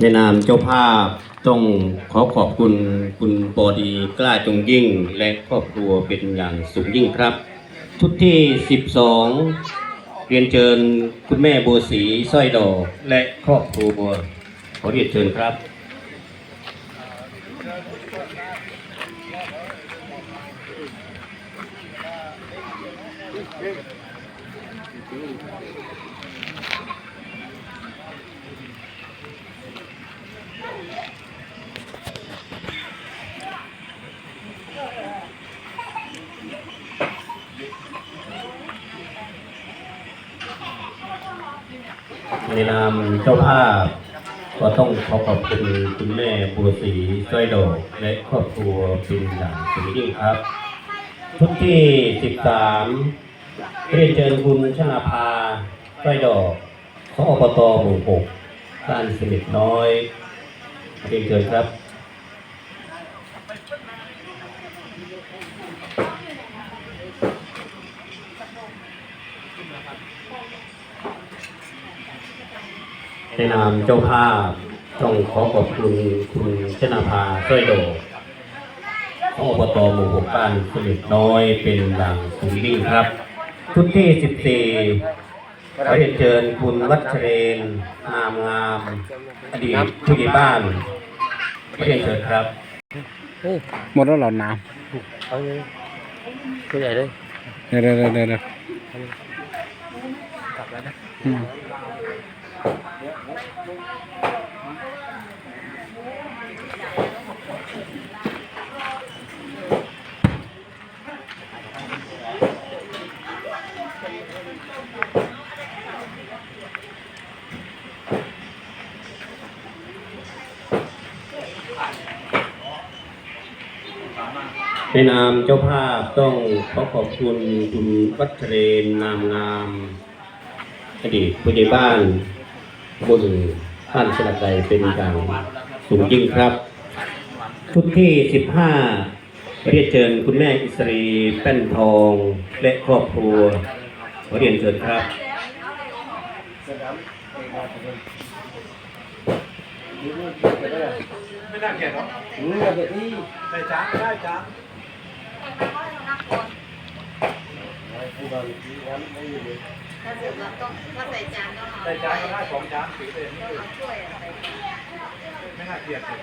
ในนามเจ้าภาพต้องขอขอบคุณคุณปอดีกล้าจงยิ่งและครอบครัวเป็นอย่างสูงยิ่งครับ ทุกที่ 12 เรียนเชิญคุณแม่บัวศรีสร้อยดอกและครอบครัวบัวขอเรียนเชิญครับ ในนามเจ้าภาพก็ต้องขอขอบคุณคุณแม่บัวศรีสร้อยดอกและครอบครัวเป็นอย่างสูงยิ่งครับทุกที่ 13 เรียนเชิญคุณชนาภาสร้อยดอกของอบตหมู่หกบ้านสนิทน้อยเรียนเชิญครับในนามเจ้าภาพต้องขอขอบคุณคุณชนาภาสร้อยโดอกของอบตหมู่หกบ้านสนิทน้อยเป็นอย่างสูงยิ่งครับ ทุกที่ 14ขอเรียนเชิญคุณวัชเรนนามงาม อดีตผู้ใหญ่บ้านขอเรียนเชิญครับ หมดแล้วเหรอน้เอาเลยตัวใหญ่เลยำเดี๋ยวเดี๋ยวเดี๋ยวเดี๋ยวกลับแล้วนะอืม ในนามเจ้าภาพต้องขอขอบคุณคุณวัชเรนนามงามอดีตผู้ใหญ่บ้านบนท่านสลัดใจเป็นอย่างสูงยิ่งครับทุกที่ 15 เรียนเชิญคุณแม่อิสรีแป้นทอง และครอบครัวขอเรียนเชิญครับ ถ้าเสร็จแล้วต้องถ้าใส่จานต้องเอาใส่จานก็ได้สองจานสีเลยต้องเอาถ้วยอะไรไปไม่น่าเกลียดเลย